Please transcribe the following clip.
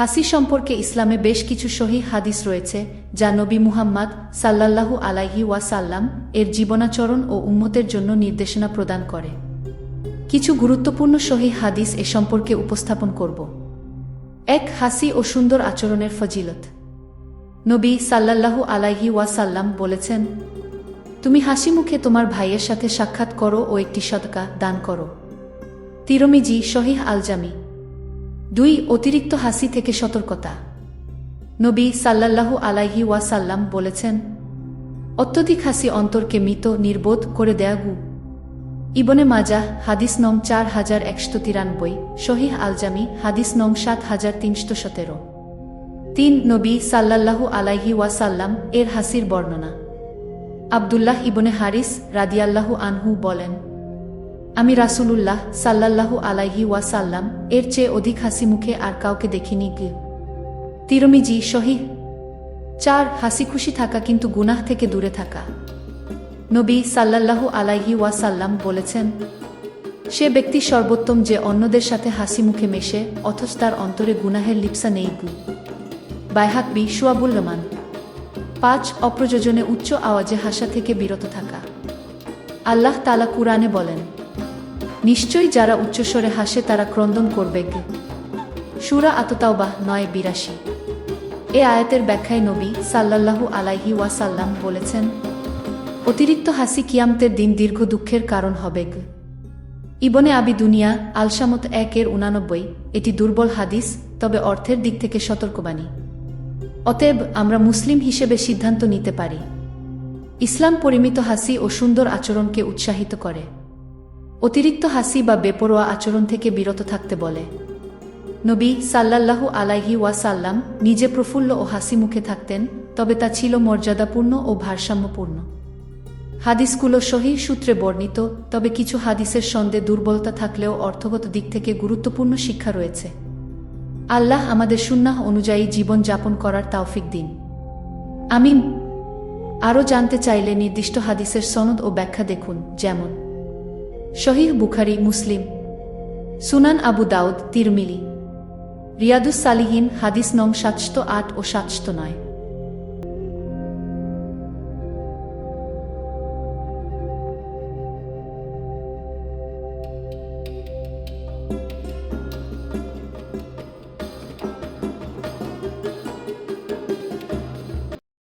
হাসি সম্পর্কে ইসলামে বেশ কিছু সহি হাদিস রয়েছে, যা নবী মুহাম্মদ সাল্লাল্লাহু আলাইহি ওয়াসাল্লাম এর জীবনাচরণ ও উম্মতের জন্য নির্দেশনা প্রদান করে। কিছু গুরুত্বপূর্ণ সহি হাদিস এ সম্পর্কে উপস্থাপন করব। এক, হাসি ও সুন্দর আচরণের ফজিলত। নবী সাল্লাল্লাহু আলাইহি ওয়াসাল্লাম বলেছেন, তুমি হাসি মুখে তোমার ভাইয়ের সাথে সাক্ষাৎ করো ও একটি সদকা দান করো। তিরমিজি শহীহ আলজামি দুই অতিরিক্ত হাসি থেকে সতর্কতা। নবী সাল্লাল্লাহু আলাইহি ওয়াসাল্লাম বলেছেন, অত্যধিক হাসি অন্তরকে মৃত, নির্বোধ করে দেয়া গু। ইবনে মাজা হাদিস নং চার হাজার একশো তিরানব্বই শহীহ আলজামি হাদিস নং সাত হাজার তিনশো সতেরো। তিন নবী সাল্লাল্লাহু আলাইহি ওয়াসাল্লাম এর হাসির বর্ণনা। আবদুল্লাহ ইবনে হারিস রাদিয়াল্লাহু আনহু বলেন আমি রাসূলুল্লাহ সাল্লাল্লাহু আলাইহি ওয়াসাল্লাম এর চেয়ে অধিক হাসি মুখে আর কাউকে দেখিনি কি? তিরমিজি সহি। চার, হাসি খুশি থাকা কিন্তু গুনাহ থেকে দূরে থাকা। নবী সাল্লাল্লাহু আলাইহি ওয়াসাল্লাম বলেছেন, সে ব্যক্তি সর্বোত্তম যে অন্যদের সাথে হাসি মুখে মেশে, অথচ তার অন্তরে গুনাহের লিপসা নেই গু বাইহাক বি সুয়াবুল রহমান পাঁচ, অপ্রযোজনে উচ্চ আওয়াজে হাসা থেকে বিরত থাকা। আল্লাহ তালা কুরআনে বলেন নিশ্চয়ই যারা উচ্চস্বরে হাসে তারা ক্রন্দন করবে গে সুরা আততাওবাহ নয়, বিরাশি। এ আয়াতের ব্যাখ্যায় নবী সাল্লাল্লাহু আলাইহি ওয়াসাল্লাম বলেছেন, অতিরিক্ত হাসি কিয়ামতের দিন দীর্ঘ দুঃখের কারণ হবে ইবনে আবি দুনিয়া, আলসামত একের উনানব্বই, এটি দুর্বল হাদিস, তবে অর্থের দিক থেকে সতর্কবাণী। অতএব আমরা মুসলিম হিসেবে সিদ্ধান্ত নিতে পারি। ইসলাম পরিমিত হাসি ও সুন্দর আচরণকে উৎসাহিত করে। অতিরিক্ত হাসি বা বেপরোয়া আচরণ থেকে বিরত থাকতে বলে। নবী সাল্লাল্লাহু আলাইহি ওয়াসাল্লাম নিজে প্রফুল্ল ও হাসি মুখে থাকতেন, তবে তা ছিল মর্যাদাপূর্ণ ও ভারসাম্যপূর্ণ। হাদিসগুলো সহি সূত্রে বর্ণিত, তবে কিছু হাদিসের সন্দেহ দুর্বলতা থাকলেও অর্থগত দিক থেকে গুরুত্বপূর্ণ শিক্ষা রয়েছে। আল্লাহ আমাদের সুন্নাহ অনুযায়ী জীবন যাপন করার তাওফিক দিন। আমিন আরও জানতে চাইলে নির্দিষ্ট হাদিসের সনদ ও ব্যাখ্যা দেখুন, যেমন শহীহ বুখারি, মুসলিম। সুনান আবু দাউদ, তিরমিলি। রিয়াদুস সালিহীন, হাদিস নং সাতশত আট ও সাতশত নয়।